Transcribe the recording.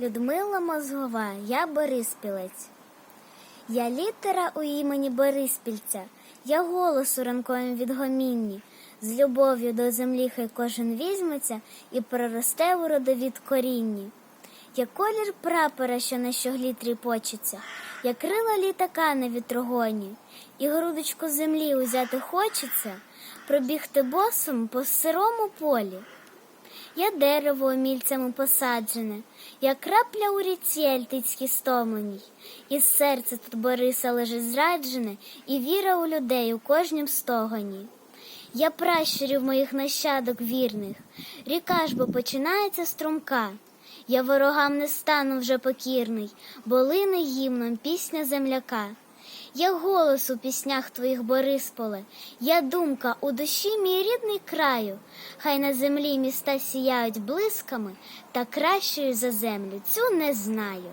Людмила Мозгова, я Бориспілець. Я літера у імені Бориспільця, я голос у ранковім відгомінні. З любов'ю до землі хай кожен візьметься і проросте у родовід корінні. Я колір прапора, що на щоглі тріпочеться, я крила літака на вітрогоні, і грудочку землі узяти хочеться, пробігти босом по сирому полі. Я дерево умільцями посаджене, я крапля у ріці альтицькій стомленій, і серце тут Бориса лежить зраджене, і віра у людей у кожнім стогоні. Я пращурів моїх нащадок вірних, ріка ж бо починається струмка. Я ворогам не стану вже покірний, бо лине гімном пісня земляка. Я голос у піснях твоїх Борисполе, я думка у душі мій рідний краю, хай на землі міста сіяють блисками, та кращою за землю цю не знаю.